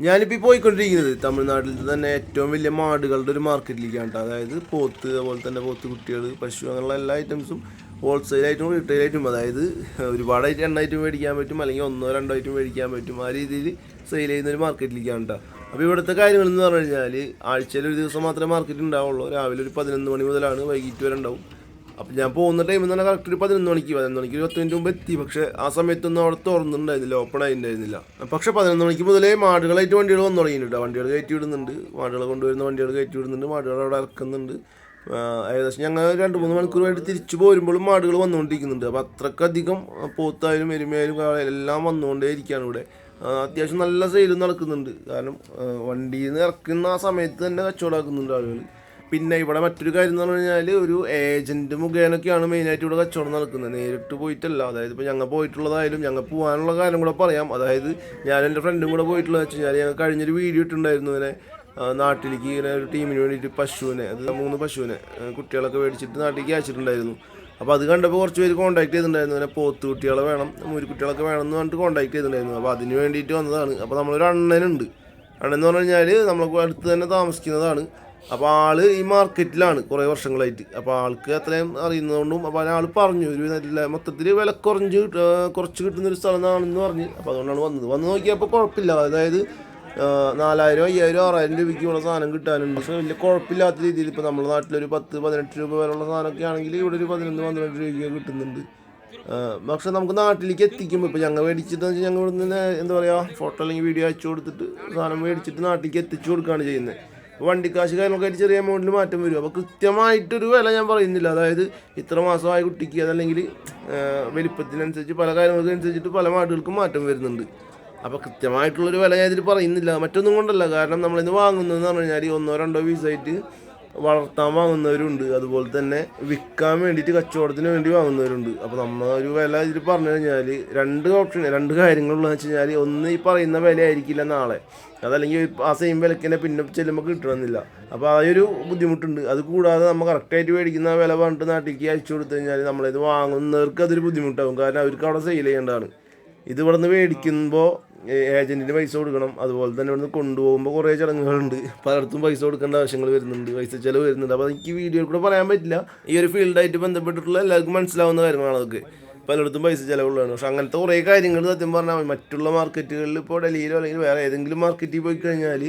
ഞാനിപ്പോൾ പോയിക്കൊണ്ടിരിക്കുന്നത് തമിഴ്നാട്ടിൽ തന്നെ ഏറ്റവും വലിയ മാടുകളുടെ ഒരു മാർക്കറ്റിലേക്കാണ് കേട്ടോ അതായത് പോത്ത് അതുപോലെ തന്നെ പോത്ത് കുട്ടികൾ പശു അങ്ങനെയുള്ള എല്ലാ ഐറ്റംസും ഹോൾസെയിലായിട്ടും റീറ്റെയിലായിട്ടും അതായത് ഒരുപാടായിട്ട് എണ്ണായിട്ടും മേടിക്കാൻ പറ്റും അല്ലെങ്കിൽ ഒന്നോ രണ്ടോ ഐറ്റം മേടിക്കാൻ പറ്റും. ആ രീതിയിൽ സെയിൽ ചെയ്യുന്ന ഒരു മാർക്കറ്റിലേക്കാണ് കേട്ടോ അപ്പോൾ ഇവിടുത്തെ കാര്യങ്ങളെന്ന് പറഞ്ഞു കഴിഞ്ഞാൽ ആഴ്ചയിൽ ഒരു ദിവസം മാത്രമേ മാർക്കറ്റ് ഉണ്ടാവുള്ളൂ രാവിലെ ഒരു പതിനൊന്ന് മണി മുതലാണ് വൈകിട്ട് വരെ ഉണ്ടാവും അപ്പം ഞാൻ പോകുന്ന ടൈം എന്ന് പറഞ്ഞാൽ കറക്റ്റ് ഒരു പതിനൊന്ന് മണിക്ക് പതിനൊന്ന് മണിക്ക് ഒരു പത്ത് മിനിറ്റ് മുമ്പ് എത്തി. പക്ഷേ ആ സമയത്തൊന്നും അവിടെ തുറന്നിട്ടുണ്ടായിരുന്നില്ല ഓപ്പൺ ആയിട്ടുണ്ടായിരുന്നില്ല. പക്ഷേ പതിനൊന്ന് മണിക്ക് മുതലേ മാടുകളായിട്ട് വണ്ടികൾ വന്നു തുടങ്ങിയിട്ടുണ്ട്. വണ്ടികൾ കയറ്റി വിടുന്നുണ്ട്. മാടുകളെ കൊണ്ടുവരുന്ന വണ്ടികൾ കയറ്റി വിടുന്നുണ്ട്. മാടുകൾ അവിടെ ഇറക്കുന്നുണ്ട്. ഏകദേശം ഞങ്ങൾ രണ്ട് മൂന്ന് മണിക്കൂർ വേണ്ടി തിരിച്ചു പോരുമ്പോഴും മാടുകൾ വന്നുകൊണ്ടിരിക്കുന്നുണ്ട്. അപ്പോൾ അത്രക്കധികം പോത്തായാലും എരുമയായാലും എല്ലാം വന്നുകൊണ്ടേ ഇരിക്കുകയാണ് ഇവിടെ. അത്യാവശ്യം നല്ല സെയിലും നടക്കുന്നുണ്ട്. കാരണം വണ്ടിയിൽ നിന്ന് ഇറക്കുന്ന ആ സമയത്ത് തന്നെ കച്ചവടമാക്കുന്നുണ്ട് ആളുകൾ പിന്നെ ഇവിടെ മറ്റൊരു കാര്യം എന്ന് പറഞ്ഞു കഴിഞ്ഞാൽ ഒരു ഏജന്റ് മുഖേനൊക്കെയാണ് മെയിനായിട്ട് ഇവിടെ കച്ചവടം നടക്കുന്നത്. നേരിട്ട് പോയിട്ടല്ല. അതായത് ഇപ്പോൾ ഞങ്ങൾ പോയിട്ടുള്ളതായാലും ഞങ്ങൾ പോകാനുള്ള കാര്യം കൂടെ പറയാം. അതായത് ഞാൻ എന്റെ ഫ്രണ്ടും കൂടെ പോയിട്ടുള്ളത് വെച്ച് കഴിഞ്ഞാൽ ഞങ്ങൾ കഴിഞ്ഞൊരു വീഡിയോ ഇട്ടുണ്ടായിരുന്നു ഇങ്ങനെ നാട്ടിലേക്ക് ഇങ്ങനെ ഒരു ടീമിന് വേണ്ടിയിട്ട് പശുവിനെ അത് മൂന്ന് പശുവിനെ കുട്ടികളൊക്കെ മേടിച്ചിട്ട് നാട്ടിലേക്ക് അയച്ചിട്ടുണ്ടായിരുന്നു. അപ്പോൾ അത് കണ്ടപ്പോൾ കുറച്ച് പേര് കോൺടാക്ട് ചെയ്തിട്ടുണ്ടായിരുന്നു. അങ്ങനെ പോത്ത് കുട്ടികളെ വേണം മൂരിക്കുട്ടികളൊക്കെ വേണം എന്ന് പറഞ്ഞിട്ട് കോൺടാക്ട് ചെയ്തിട്ടുണ്ടായിരുന്നു. അപ്പോൾ അതിന് വേണ്ടിയിട്ട് വന്നതാണ്. അപ്പോൾ നമ്മളൊരു അണ്ണനുണ്ട്. അണ്ണൻ എന്ന് പറഞ്ഞു കഴിഞ്ഞാൽ നമ്മളെ അടുത്ത് തന്നെ താമസിക്കുന്നതാണ്. അപ്പോൾ ആൾ ഈ മാർക്കറ്റിലാണ് കുറേ വർഷങ്ങളായിട്ട്. അപ്പോൾ ആൾക്ക് അത്രയും അറിയുന്നതുകൊണ്ടും അപ്പോൾ ആൾ പറഞ്ഞു ഒരു നല്ല മൊത്തത്തിൽ വില കുറഞ്ഞ് കുറച്ച് കിട്ടുന്ന ഒരു സ്ഥലമാണെന്ന് പറഞ്ഞ്. അപ്പോൾ അതുകൊണ്ടാണ് വന്നത്. വന്ന് നോക്കിയപ്പോൾ കുഴപ്പമില്ല. അതായത് നാലായിരം അയ്യായിരം ആറായിരം രൂപയ്ക്ക് ഇവിടെ സാധനം കിട്ടാനുണ്ട്. പക്ഷേ വലിയ കുഴപ്പമില്ലാത്ത രീതിയിൽ ഇപ്പോൾ നമ്മുടെ നാട്ടിലൊരു പത്ത് പതിനെട്ട് രൂപ വരെയുള്ള സാധനമൊക്കെ ആണെങ്കിൽ ഇവിടെ ഒരു പതിനൊന്ന് പന്ത്രണ്ട് രൂപയ്ക്ക് കിട്ടുന്നുണ്ട്. പക്ഷെ നമുക്ക് നാട്ടിലേക്ക് എത്തിക്കുമ്പോൾ ഇപ്പോൾ ഞങ്ങൾ മേടിച്ചിട്ട് ഞങ്ങൾ ഇവിടെ നിന്ന് എന്താ പറയുക ഫോട്ടോ അല്ലെങ്കിൽ വീഡിയോ അയച്ചു കൊടുത്തിട്ട് സാധനം മേടിച്ചിട്ട് നാട്ടിലേക്ക് എത്തിച്ചു കൊടുക്കുകയാണ് ചെയ്യുന്നത്. വണ്ടിക്കാശ് കാര്യങ്ങളൊക്കെ ചെറിയ എമൗണ്ടിൽ മാറ്റം വരും. അപ്പോൾ കൃത്യമായിട്ടൊരു വില ഞാൻ പറയുന്നില്ല. അതായത് ഇത്ര മാസമായ കുട്ടിക്ക് അതല്ലെങ്കിൽ വലിപ്പത്തിനനുസരിച്ച് പല കാര്യങ്ങൾക്കനുസരിച്ചിട്ട് പല മാടുകൾക്കും മാറ്റം വരുന്നുണ്ട്. അപ്പോൾ കൃത്യമായിട്ടുള്ളൊരു വില ഞാൻ ഇതിൽ പറയുന്നില്ല. മറ്റൊന്നും കൊണ്ടല്ല. കാരണം നമ്മളിന്ന് വാങ്ങുന്നതെന്ന് പറഞ്ഞു കഴിഞ്ഞാൽ ഒന്നോ രണ്ടോ പീസായിട്ട് വളർത്താൻ വാങ്ങുന്നവരുണ്ട്. അതുപോലെ തന്നെ വിൽക്കാൻ വേണ്ടിയിട്ട് കച്ചവടത്തിന് വേണ്ടി വാങ്ങുന്നവരുണ്ട്. അപ്പോൾ നമ്മൾ ഒരു വില ഇതിൽ പറഞ്ഞു കഴിഞ്ഞാൽ രണ്ട് ഓപ്ഷൻ രണ്ട് കാര്യങ്ങളുള്ളതെന്ന് വെച്ച് കഴിഞ്ഞാൽ ഒന്ന് ഈ പറയുന്ന വില ആയിരിക്കില്ല നാളെ. അതല്ലെങ്കിൽ ആ സെയിം വിലക്ക് പിന്നെ ചെല്ലുമ്പോൾ കിട്ടണമെന്നില്ല. അപ്പോൾ ആ ഒരു ബുദ്ധിമുട്ടുണ്ട്. അത് കൂടാതെ നമ്മൾ കറക്റ്റായിട്ട് മേടിക്കുന്ന വില പറഞ്ഞിട്ട് നാട്ടിലേക്ക് അയച്ചു കൊടുത്തു കഴിഞ്ഞാൽ നമ്മളിത് വാങ്ങുന്നവർക്ക് അതൊരു ബുദ്ധിമുട്ടാകും കാരണം അവർക്ക് അവിടെ സെയിൽ ചെയ്യേണ്ടതാണ്. ഇത് ഇവിടെ നിന്ന് മേടിക്കുമ്പോൾ ഏജന്റിന് പൈസ കൊടുക്കണം. അതുപോലെ തന്നെ ഇവിടുന്ന് കൊണ്ടുപോകുമ്പോൾ കുറേ ചടങ്ങുകളുണ്ട്. പലയിടത്തും പൈസ കൊടുക്കേണ്ട ആവശ്യങ്ങൾ വരുന്നുണ്ട്. പൈസ ചിലവ് വരുന്നുണ്ട് അപ്പോൾ എനിക്ക് വീഡിയോയിൽ കൂടെ പറയാൻ പറ്റില്ല. ഈ ഒരു ഫീൽഡായിട്ട് ബന്ധപ്പെട്ടിട്ടുള്ള എല്ലാവർക്കും മനസ്സിലാവുന്ന കാര്യമാണ് അതൊക്കെ. പലയിടത്തും പൈസ ചിലവുള്ളതാണ്. പക്ഷെ അങ്ങനത്തെ കുറേ കാര്യങ്ങൾ സത്യം പറഞ്ഞാൽ മറ്റുള്ള മാർക്കറ്റുകളിൽ ഇപ്പോൾ ഡൽഹിയിലോ അല്ലെങ്കിൽ വേറെ ഏതെങ്കിലും മാർക്കറ്റിൽ പോയി കഴിഞ്ഞാൽ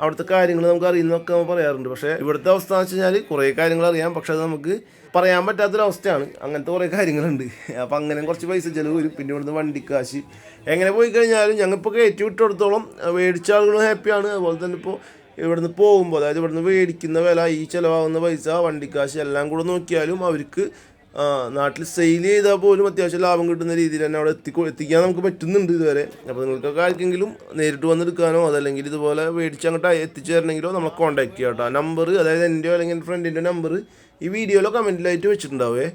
അവിടുത്തെ കാര്യങ്ങൾ നമുക്ക് അറിയുന്നതൊക്കെ നമ്മൾ പറയാറുണ്ട്. പക്ഷേ ഇവിടുത്തെ അവസ്ഥ എന്ന് വെച്ച് കഴിഞ്ഞാൽ കുറേ കാര്യങ്ങൾ അറിയാം. പക്ഷേ അത് നമുക്ക് പറയാൻ പറ്റാത്തൊരവസ്ഥയാണ്. അങ്ങനത്തെ കുറേ കാര്യങ്ങളുണ്ട്. അപ്പം അങ്ങനെ കുറച്ച് പൈസ ചിലവ് വരും. പിന്നെ ഇവിടുന്ന് വണ്ടിക്കാശ് എങ്ങനെ പോയി കഴിഞ്ഞാലും ഞങ്ങളിപ്പോൾ കയറ്റി വിട്ടിടത്തോളം മേടിച്ച ആളുകളും ഹാപ്പിയാണ്. അതുപോലെ തന്നെ ഇപ്പോൾ ഇവിടുന്ന് പോകുമ്പോൾ അതായത് ഇവിടുന്ന് മേടിക്കുന്ന വില ഈ ചിലവാകുന്ന പൈസ വണ്ടിക്കാശ് എല്ലാം കൂടെ നോക്കിയാലും അവർക്ക് നാട്ടിൽ സെയിൽ ചെയ്താൽ പോലും അത്യാവശ്യം ലാഭം കിട്ടുന്ന രീതിയിൽ തന്നെ അവിടെ എത്തിക്കോ എത്തിക്കാൻ നമുക്ക് പറ്റുന്നുണ്ട് ഇതുവരെ. അപ്പോൾ നിങ്ങൾക്കൊക്കെ ആർക്കെങ്കിലും നേരിട്ട് വന്നെടുക്കാനോ അതല്ലെങ്കിൽ ഇതുപോലെ മേടിച്ച് അങ്ങോട്ട് എത്തിച്ചു തരണമെങ്കിലോ നമ്മളെ കോൺടാക്ട് ചെയ്യാം കേട്ടോ. നമ്പർ അതായത് എന്റെയോ അല്ലെങ്കിൽ എന്റെ ഫ്രണ്ടിന്റെ നമ്പർ ഈ വീഡിയോയിലോ കമന്റിലായിട്ട് വെച്ചിട്ടുണ്ടാവേ.